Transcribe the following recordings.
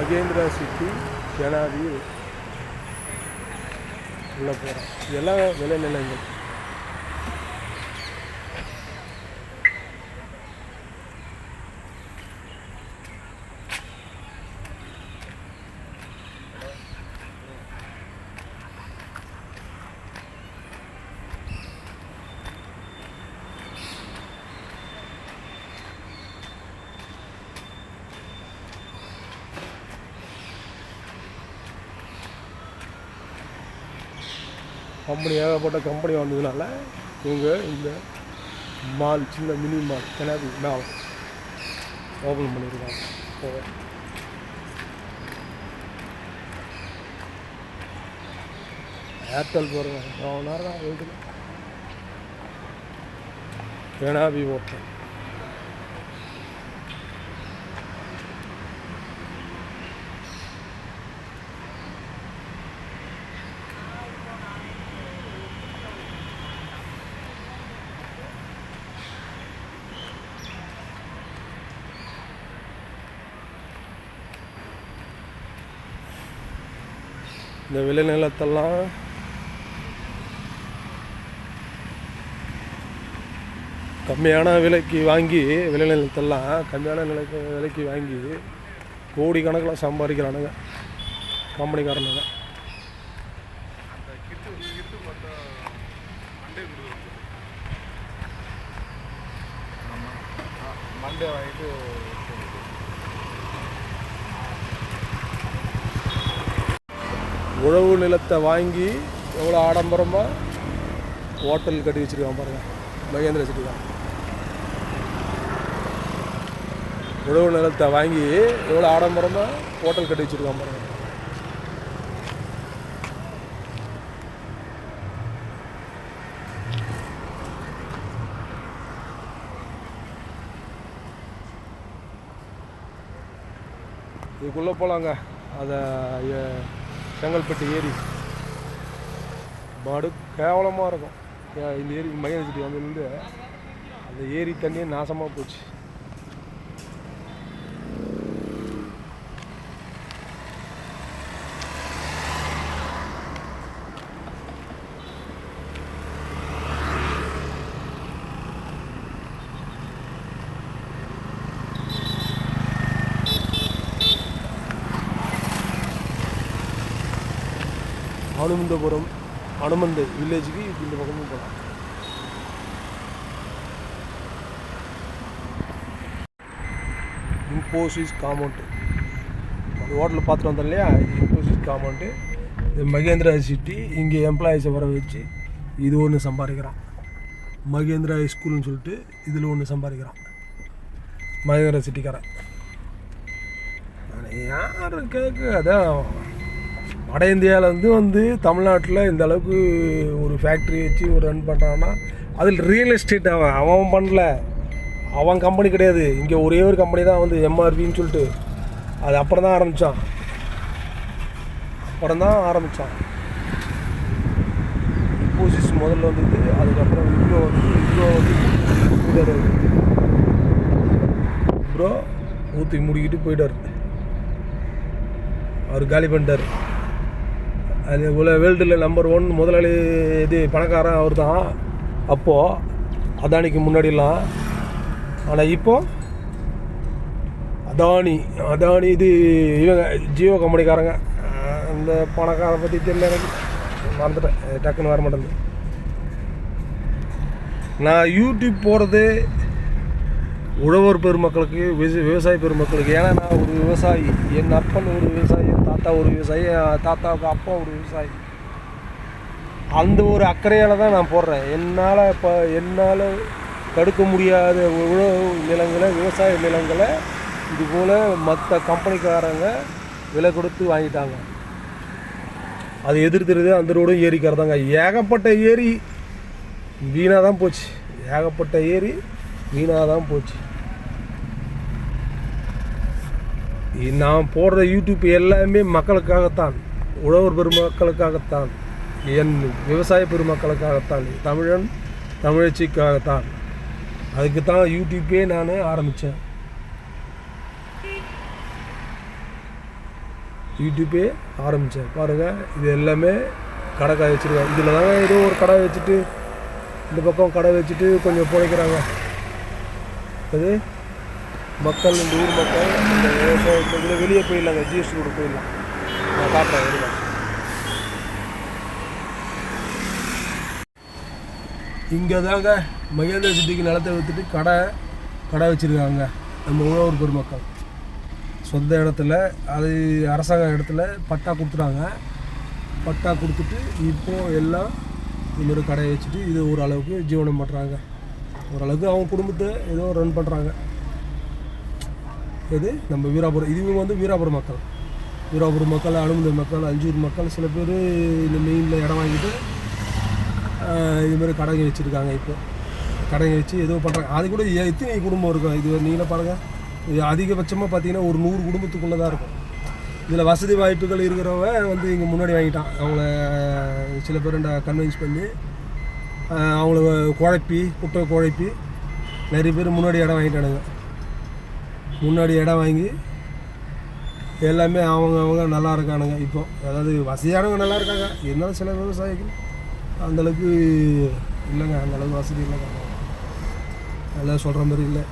Mahindra city ஜனாதி உள்ள போகிறோம் இதெல்லாம் விளைநிலங்கள் கம்பெனி ஏகப்பட்ட கம்பெனி வந்ததுனால இவங்க இந்த மால் சின்ன மினி மால் கிணறு மேல் ஓப்பன் பண்ணியிருக்காங்க. ஏர்டெல் போகிறேன் எவ்வளோ நேரம் தான் வீட்டுக்கு ஜனாபி ஓட்டல் இந்த விளைநிலத்தெல்லாம் கம்மியான விலைக்கு வாங்கி விளைநிலத்தெல்லாம் கம்மியான நிலைக்கு விலைக்கு வாங்கி கோடி கணக்கில் சம்பாதிக்கிறானுங்க. கம்பெனிக்காரனுங்க. மண்டே வாங்கிட்டு உழவு நிலத்தை வாங்கி எவ்வளோ ஆடம்பரமாக ஹோட்டல் கட்டி வச்சுருக்கான் பாருங்கள் மகேந்திர சிட்டி தான். உழவு நிலத்தை வாங்கி எவ்வளோ ஆடம்பரமாக ஹோட்டல் கட்டி வச்சுருக்கான் பாருங்கள் இதுக்குள்ளே போகலாங்க அதை செங்கல்பட்டு ஏரி. பாடு கேவலமாக இருக்கும். ஏ- இந்த ஏரி மகேந்திர சிட்டி வந்ததுலேருந்து அந்த ஏரி தண்ணியே நாசமாக போச்சு. அனுமந்தபுரம் அனுமந்த வில்லேஜுக்கு இந்த பக்கமும் போகலாம். இம்போசிஸ் காமௌண்ட்டு அந்த ஹோட்டலில் பார்த்துட்டு வந்தோம் இல்லையா? இம்போசிஸ் காமௌண்ட்டு இது மகேந்திரா சிட்டி இங்கே எம்ப்ளாயீஸை வர வச்சு இது ஒன்று சம்பாதிக்கிறான். மகேந்திரா ஸ்கூல்னு சொல்லிட்டு இதில் ஒன்று சம்பாதிக்கிறான். மகேந்திரா சிட்டிக்காரன் யாரும் யார் கேட்க அதான் வட இந்தியாவிலேருந்து வந்து தமிழ்நாட்டில் இந்த அளவுக்கு ஒரு ஃபேக்ட்ரி வச்சு ஒரு ரன் பண்ணுறான்னா அதில் ரியல் எஸ்டேட் அவன் அவன் பண்ணல. அவன் கம்பெனி கிடையாது. இங்கே ஒரே ஒரு கம்பெனி தான் வந்து எம்ஆர்பின்னு சொல்லிட்டு. அது அப்புறம் தான் ஆரம்பித்தான் அப்புறம் தான் ஆரம்பித்தான் இம்போசிஸ் முதல்ல வந்துட்டு அதுக்கப்புறம் இவ்வளோ வந்து இவ்வளோ வந்து ப்ரோ ஊற்றி முடிக்கிட்டு போயிட்டார். அவர் காலி பண்ணிட்டார். அது உல வேர்ல்டில் நம்பர் ஒன் முதலாளி இது பணக்காரன் அவர் தான் அப்போது அதானிக்கு முன்னாடிலாம். ஆனால் இப்போது அதானி அதானி இது இவங்க ஜியோ கம்பெனிக்காரங்க. அந்த பணக்கார பற்றி தெரியல எனக்கு. மறந்துட்டேன். டக்குன்னு வர மாட்டேங்குது. நான் யூடியூப் போகிறது உழவர் பெருமக்களுக்கு விவசாய பெருமக்களுக்கு. ஏன்னா நான் ஒரு விவசாயி. என் அப்பன் ஒரு விவசாயி. தாத்தா ஒரு விவசாயி தாத்தாவுக்கு அப்பா ஒரு விவசாயி. அந்த ஒரு அக்கறையால் தான் நான் போடுறேன். என்னால் இப்போ என்னால் தடுக்க முடியாத உழவு நிலங்களை விவசாய நிலங்களை இது போல் மற்ற கம்பெனிக்காரங்க விலை கொடுத்து வாங்கிட்டாங்க. அது எதிர்த்துறது அந்த ரோடும் ஏரிக்கிறதாங்க ஏகப்பட்ட ஏரி வீணாக தான் போச்சு. ஏகப்பட்ட ஏரி வீணாக தான் போச்சு. நான் போடுற யூடியூப் எல்லாமே மக்களுக்காகத்தான் உழவர் பெருமக்களுக்காகத்தான் என் விவசாய பெருமக்களுக்காகத்தான் தமிழன் தமிழச்சிக்காகத்தான். அதுக்கு தான் யூடியூப்பே நான் ஆரம்பித்தேன் யூடியூப்பே ஆரம்பித்தேன் பாருங்கள் இது எல்லாமே கடை காய் வச்சுருக்காங்க. இதில் தாங்க ஏதோ ஒரு கடை வச்சுட்டு இந்த பக்கம் கடை வச்சுட்டு கொஞ்சம் பிழைக்கிறாங்க. அது மக்கள் இந்த ஊர் மக்கள் இந்த விவசாயத்தில் வெளியே போயிடலாங்க ஜிஎஸ்டி கூட போயிடலாம். நான் காட்டுறேன் இருங்க இங்கே தாங்க மகேந்திர சிட்டிக்கு நிலத்தை விற்றுட்டு கடை கடை வச்சுருக்காங்க நம்ம உழவர் பெருமக்கள். சொந்த இடத்துல அது அரசாங்க இடத்துல பட்டா கொடுத்துட்டாங்க. பட்டா கொடுத்துட்டு இப்போ எல்லாம் இதுமாதிரி கடையை வச்சுட்டு இது ஓரளவுக்கு ஜீவனம் பண்ணுறாங்க ஓரளவுக்கு அவங்க குடும்பத்தை ஏதோ ரன் பண்ணுறாங்க இது நம்ம வீராபுரம் இதுவும் வந்து வீராபுரம் மக்கள். வீராபுரம் மக்கள் அனுமதி மக்கள் அஞ்சூர் மக்கள் சில பேர் இந்த மெயினில் இடம் வாங்கிட்டு இதுமாரி கடைங்க வச்சுருக்காங்க இப்போ. கடைங்க வச்சு ஏதோ பண்ணுறாங்க அது கூட எத்தனை குடும்பம் இருக்கும்? இது நீங்களே பாருங்கள் இது அதிகபட்சமாக பார்த்தீங்கன்னா ஒரு நூறு குடும்பத்துக்குள்ளே தான் இருக்கும். இதில் வசதி வாய்ப்புகள் இருக்கிறவங்க வந்து இங்கே முன்னாடி வாங்கிட்டான். அவங்கள சில பேர் கன்வின்ஸ் பண்ணி அவங்கள குழப்பி குட்டை குழப்பி நிறைய பேர் முன்னாடி இடம் வாங்கிட்டானுங்க. முன்னாடி இடம் வாங்கி எல்லாமே அவங்க அவங்க நல்லா இருக்கானுங்க. இப்போ அதாவது வசதியானவங்க நல்லா இருக்காங்க. இருந்தாலும் சில விவசாயிகள் அந்தளவுக்கு இல்லைங்க. அந்தளவுக்கு வசதி இல்லைங்க. நல்லா சொல்கிற மாதிரி இல்லை.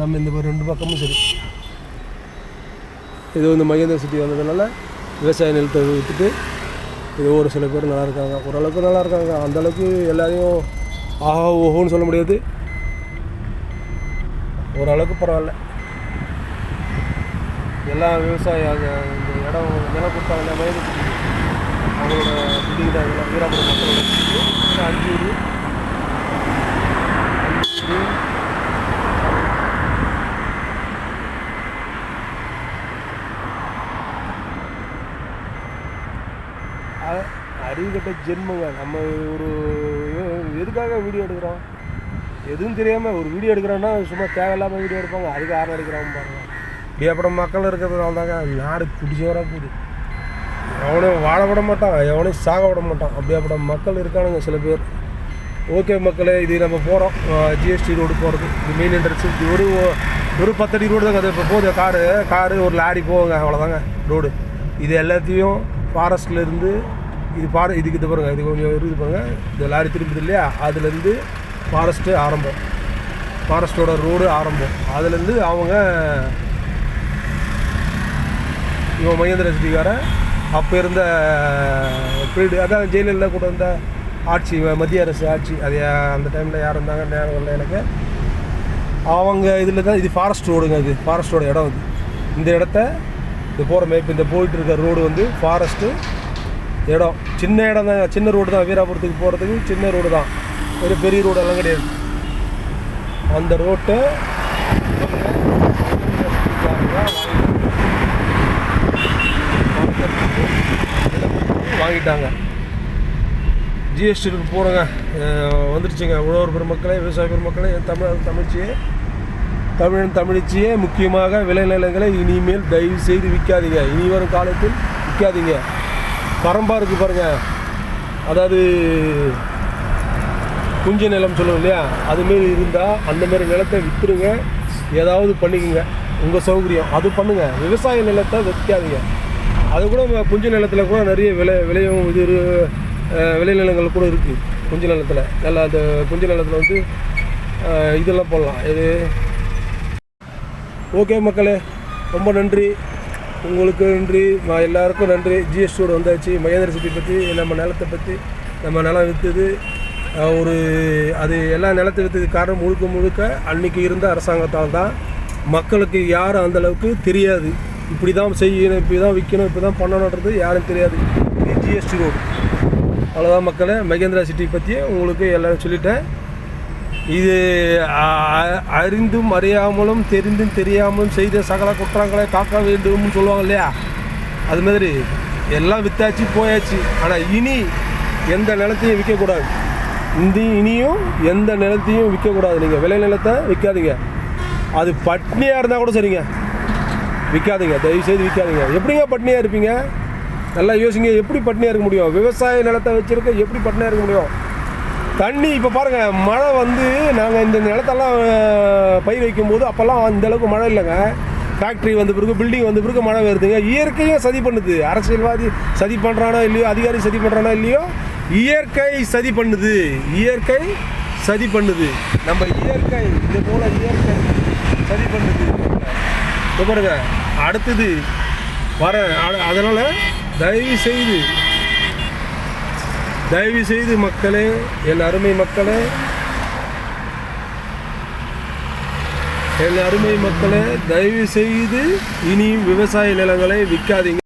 நம்ம இந்த மாதிரி ரெண்டு பக்கமும் சரி. இது வந்து மகேந்திர சிட்டி வந்ததுனால விவசாய நிலத்தை விட்டுட்டு இது ஒரு சில பேர் நல்லா இருக்காங்க. ஓரளவுக்கு நல்லா இருக்காங்க. அந்தளவுக்கு எல்லாரையும் ஆஹா ஓஹோன்னு சொல்ல முடியாது. ஓரளவுக்கு பரவாயில்ல. எல்லா விவசாயி அந்த இந்த இடம் நிலம் கொடுத்தாங்க எல்லாமே அவங்களோட பில்டிங் தான் வீராபுரம் மக்களோட அஞ்சூர் அறிவு கட்ட ஜென்மங்க நம்ம ஒரு எதுக்காக வீடியோ எடுக்கிறோம்? எதுவும் தெரியாமல் ஒரு வீடியோ எடுக்கிறோன்னா சும்மா தேவையில்லாமல் வீடியோ எடுப்பாங்க. அதுக்கு ஆரம் அடிக்கிறோம் பாருங்க. அப்புறம் மக்கள் இருக்கிறதுனால தாங்க நாடு குடிச்சவராக போகுது. எவனையும் வாழ விட மாட்டான் எவனையும் சாக விட மாட்டான். அப்படியாப்பட்ட மக்கள் இருக்கானுங்க சில பேர். ஓகே மக்களே இது நம்ம போகிறோம் ஜிஎஸ்டி ரோடு போகிறது இது மெயின் என்ட்ரன்ஸ் இது ஒரு ஒரு பத்தடி ரோடு தாங்க அது. இப்போ போகுது. காரு காரு ஒரு லாரி போகுங்க அவ்வளோதாங்க ரோடு இது எல்லாத்தையும் ஃபாரஸ்ட்லேருந்து இது பாரு இதுக்கு இது பாருங்க. இது கொஞ்சம் இருக்குது பாருங்க. இந்த லாரி திரும்புது இல்லையா? அதுலேருந்து ஃபாரஸ்ட்டு ஆரம்பம். ஃபாரஸ்ட்டோட ரோடு ஆரம்பம். அதுலேருந்து அவங்க இவன் மகேந்திர சிட்டிக்காரன் அப்போ இருந்த பீரியடு அதான் ஜெயலலிதா கூட இருந்த ஆட்சி மத்திய அரசு ஆட்சி. அது அந்த டைமில் யார் இருந்தாங்க நேரம் இல்லை எனக்கு. அவங்க இதில் தான் இது ஃபாரஸ்ட் ரோடுங்க இது ஃபாரஸ்ட்டோட இடம் இது இந்த இடத்த இது போகிற மேப் இந்த போயிட்டு இருக்க ரோடு வந்து ஃபாரஸ்ட்டு இடம். சின்ன இடம் தான் சின்ன ரோடு தான் வீராபுரத்துக்கு போகிறதுக்கு சின்ன ரோடு தான். ஒரு பெரிய ரோடெல்லாம் கிடையாது. அந்த ரோட்டை வாங்கிட்டாங்க. ஜிஎஸ்டிக்கு போகிறோங்க வந்துடுச்சுங்க உழவர் பெருமக்களே விவசாய பெருமக்களே தமிழ் தமிழ்ச்சியே. தமிழன் தமிழ்ச்சியே. முக்கியமாக விளைநிலங்களை இனிமேல் தயவு செய்து விற்காதீங்க. இனி வரும் காலத்தில் விற்காதீங்க. பரம்பா இருக்குது பாருங்கள் அதாவது குஞ்ச நிலம் சொல்லுவோம் இல்லையா? அதுமாரி இருந்தால் அந்தமாரி நிலத்தை விற்றுருங்க ஏதாவது பண்ணிக்கோங்க. உங்கள் சௌகரியம். அது பண்ணுங்கள் விவசாய நிலத்தை விற்காதீங்க. அது கூட ம- நிலத்தில் கூட நிறைய விளை விளையும் இது விளைநிலங்கள் கூட இருக்குது குஞ்சு நிலத்தில். நல்லா அந்த குஞ்சு நிலத்தில் வந்து இதெல்லாம் போடலாம். இது. ஓகே மக்களே ரொம்ப நன்றி. உங்களுக்கு நன்றி. எல்லாருக்கும் நன்றி. ஜிஎஸ்டியோடு வந்தாச்சு. மகேந்திர சிட்டி பற்றி நம்ம நிலத்தை பற்றி நம்ம நிலம் விற்றுது ஒரு அது எல்லா நிலத்துக்கு காரணம் முழுக்க முழுக்க அன்னைக்கு இருந்த அரசாங்கத்தால் தான் மக்களுக்கு யாரும் அந்த அளவுக்கு தெரியாது. இப்படி தான் செய்யணும் இப்படி தான் விற்கணும் இப்படி தான் பண்ணணுன்றது யாரும் தெரியாது. இது ஜிஎஸ்டி ரோடு அவ்வளோதான் மக்களை மகேந்திரா சிட்டி பற்றி உங்களுக்கு எல்லாம் சொல்லிட்டேன். இது அ- அறிந்தும் அறியாமலும் தெரிந்தும் தெரியாமலும் செய்த சகல குற்றங்களை காக்க வேண்டும்னு சொல்லுவாங்க இல்லையா? அது மாதிரி எல்லாம் வித்தாச்சு போயாச்சு. ஆனால் இனி எந்த நிலத்தையும் விற்கக்கூடாது இந்த இனியும் எந்த நிலத்தையும் விற்கக்கூடாது. நீங்கள் விளை நிலத்தை விற்காதீங்க. அது பட்னியாக இருந்தால் கூட சரிங்க. விற்காதீங்க. தயவு செய்து விற்காதீங்க. எப்படிங்க பட்னியாக இருப்பீங்க? நல்லா யோசிங்க. எப்படி பட்னியாக இருக்க முடியும்? விவசாய நிலத்தை வச்சுருக்க எப்படி பட்னியாக இருக்க முடியும்? தண்ணி இப்போ பாருங்கள் மழை வந்து நாங்கள் இந்த நிலத்தெல்லாம் பயிர் வைக்கும்போது அப்போல்லாம் அந்தளவுக்கு மழை இல்லைங்க. ஃபேக்ட்ரி வந்த பிறகு பில்டிங் வந்த பிறகு மழை வருதுங்க. இயற்கையும் சதி பண்ணுது. அரசியல்வாதி சதி பண்ணுறானோ இல்லையோ? அதிகாரி சதி பண்ணுறானோ இல்லையோ? இயற்கை சதி பண்ணுது. இயற்கை சதி பண்ணுது. நம்ம இயற்கை இது போல இயற்கை சதி பண்ணுது. இப்போ பாருங்க அடுத்தது வர அதனால் தயவு செய்து தயவு செய்து மக்களே என் அருமை மக்களே என் அருமை மக்களே தயவு செய்து இனி விவசாய நிலங்களை விற்காதீங்க.